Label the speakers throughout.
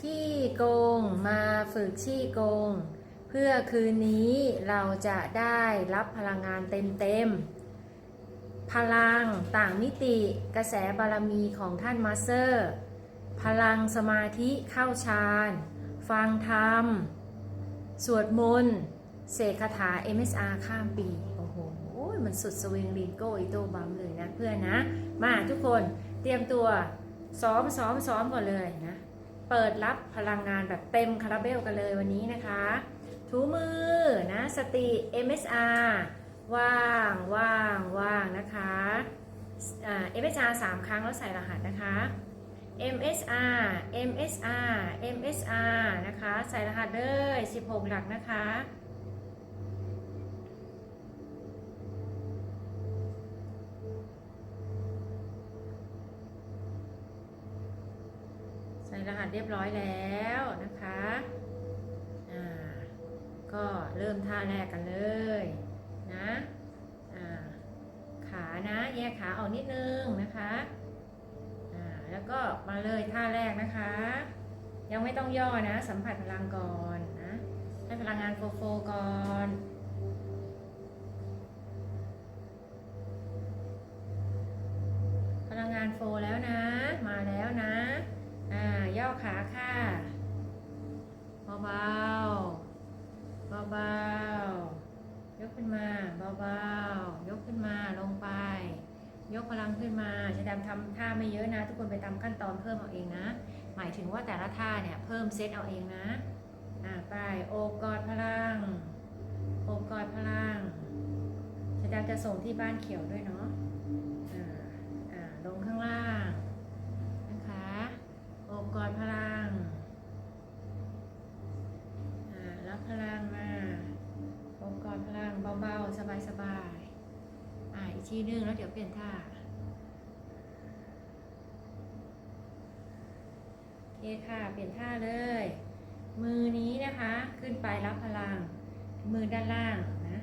Speaker 1: ชี่โกงมาฝึกชี่โกง เพื่อคืนนี้เราจะได้รับพลังงานเต็มๆ พลังต่างมิติกระแสบารมีของท่านมาสเตอร์ พลังสมาธิเข้าฌาน ฟังธรรม สวดมนต์เสกคาถา MSR ข้ามปี โอ้โห มันสุดสวิงลิงโกอิโตบัมเลยนะเพื่อนนะ มาทุกคนเตรียมตัวซ้อมซ้อมซ้อมก่อนเลยนะ เปิดรับพลังงานแบบเต็มคาราเบลกันเลยวันนี้นะคะ ถูมือนะสติ MSR ว่างว่างว่างนะคะอ่า MSR 3 ครั้งแล้วใส่รหัสนะคะ MSR MSR MSR นะคะ ใส่รหัสเลย 16 หลักนะคะ รหัสเรียบร้อยแล้วนะคะอ่าก็เริ่มท่าแรกกันเลยนะอ่าขานะแยกขาออกนิดนึงนะคะอ่าแล้วก็มาเลยท่าแรกนะคะ ยังไม่ต้องย่อนะ สัมผัสพลังก่อนนะให้พลังงานโฟโฟก่อนพลังงานโฟแล้วนะ มาแล้วนะ อ่า ย่อขาค่ะ เบาเบาเบาเบาๆยกขึ้นมา เบาเบาๆยกขึ้นมาลงไป ยกพลังขึ้น มาจะดำทำท่าไม่เยอะนะ ทุกคนไปตามขั้นตอนเพิ่มเอาเองนะ หมายถึงว่าแต่ละท่าเนี่ยเพิ่มเซตเอาเองนะอ่าไปโอบกอดพลังโอบกอดพลังอาจะดำจะส่งที่บ้านเขียวด้วยเนาะอ่าอ่าลงข้างล่างนะคะโอบกอดพลังอ่ารับพลังมาโอบกอดพลังเบาๆสบายๆอ่าอีกทีนึงแล้วเดี๋ยวเปลี่ยนท่าโอ เคค่ะ เปลี่ยนท่าเลย มือนี้นะคะ ขึ้นไปรับพลัง มือด้านล่างนะ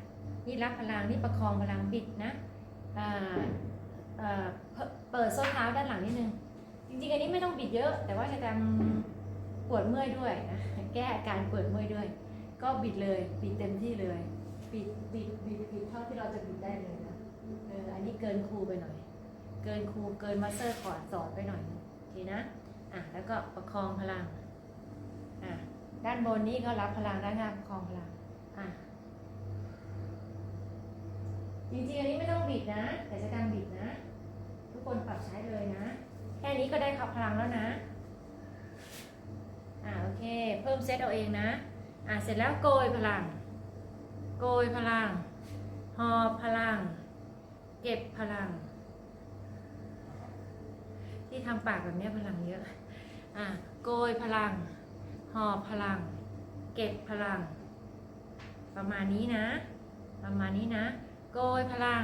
Speaker 1: นี่รับพลัง นี่ประคองพลังบิดนะเเปิเปิดส้นเท้าด้านหลังนิดนึง จริงๆ อันนี้ไม่ต้องบิดเยอะ แต่ว่าจะทำปวดเมื่อยด้วยนะ แก้อาการปวดเมื่อยด้วย ก็บิดเลย บิดเต็มที่เลย บิด บิด บิด บิดเท่าที่เราจะบิดได้เลยนะเอออันนี้เกินครูไปหน่อย เกินครู เกินมาสเตอร์คอร์ดสอนไปหน่อย โอเคนะ อะแล้วก็ประคองพลังอะด้านบนนี้ก็รับพลังด้านล่างประคองพลังอะจริงๆอันนี้ไม่ต้องบิดนะ แต่จะการบิดนะ ทุกคนปรับใช้เลยนะ แค่นี้ก็ได้ขับพลังแล้วนะอ่าโอเค เพิ่มเซตเอาเองนะอ่าเสร็จแล้วโกยพลัง โกยพลัง หอบพลัง เก็บพลัง ที่ทำปากแบบนี้พลังเยอะ อ่าโกยพลัง หอบพลัง เก็บพลัง ประมาณนี้นะ ประมาณนี้นะ โกยพลัง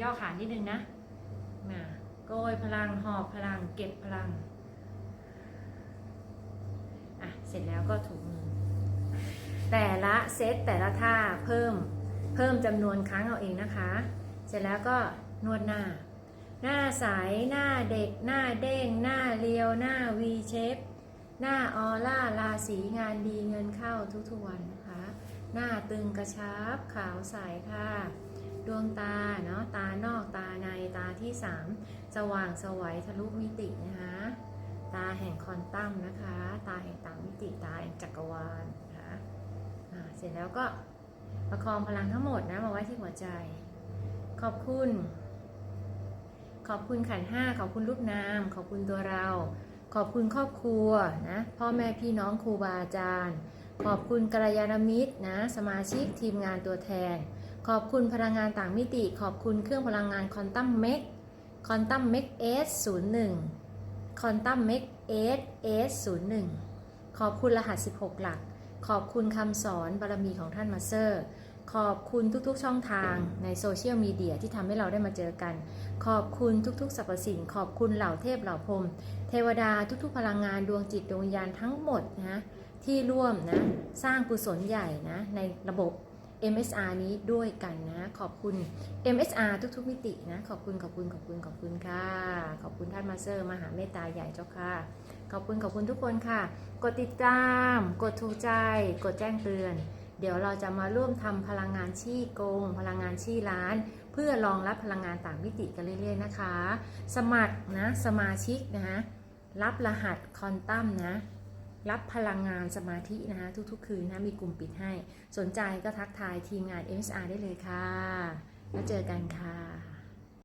Speaker 1: ย่อขานิดนึงนะมาโกยพลัง หอบพลัง เก็บพลัง อะ เสร็จแล้วก็ถูมือ แต่ละเซตแต่ละท่าเพิ่ม เพิ่มจำนวนครั้งเอาเองนะคะ เสร็จแล้วก็นวดหน้า หน้าใสหน้าเด็ก หน้าเด้ง หน้าเรียว หน้า V shape หน้าออร่าราศีงานดีเงินเข้าทุกๆวันนะคะ หน้าตึงกระชับ ขาวใสค่ะ ดวงตาเนาะตานอกตาในตาที่ 3 สว่างสวัยทะลุมิตินะคะ ตาแห่งคอนตัมนะคะ ตาแห่งต่างมิติตาแห่งจักรวาลนะคะอ่าเสร็จแล้วก็ประคองพลังทั้งหมดนะมาไว้ที่หัวใจ ขอบคุณ ขอบคุณขันห้าขอบคุณรูปนาม ขอบคุณตัวเรา ขอบคุณครอบครัวนะพ่อแม่พี่น้องครูบาอาจารย์ ขอบคุณกัลยาณมิตรนะสมาชิกทีมงานตัวแทน ขอบคุณพลังงานต่างมิติ ขอบคุณเครื่องพลังงานคอนตัมเมกคอนตัมเมกเอสศูนย์หนึ่งคอนตัมเมกเอสเอสศูนย์หนึ่งขอบคุณรหัส 16 หลัก ขอบคุณคำสอนบารมีของท่านมาเซอร์ ขอบคุณทุกๆช่องทางในโซเชียลมีเดียที่ทำให้เราได้มาเจอกัน ขอบคุณทุกๆสรรพสิ่ง ขอบคุณเหล่าเทพเหล่าพรหมเทวดาทุกๆ พลังงานดวงจิตดวงวิญญาณทั้งหมดนะที่ร่วมนะสร้างกุศลใหญ่นะในระบบ MSR นี้ด้วยกันนะ ขอบคุณ MSR ทุกๆมิตินะ ขอบคุณขอบคุณขอบคุณขอบคุณค่ะ ขอบคุณท่านมาสเซอร์มหาเมตตาใหญ่เจ้าค่ะ ขอบคุณขอบคุณทุกคนค่ะ กดติดตาม กดถูกใจ กดแจ้งเตือน เดี๋ยวเราจะมาร่วมทำพลังงานชี่กง พลังงานชี่ล้าน เพื่อรองรับพลังงานต่างมิติกันเรื่อยๆนะคะ สมัครนะสมาชิกนะฮะรับรหัสคอนตัมนะรับพลังงานสมาธินะคะทุกๆ คืนนะมีกลุ่มปิดให้ สนใจก็ทักทายทีมงาน MSR ได้เลยค่ะ แล้วเจอกันค่ะ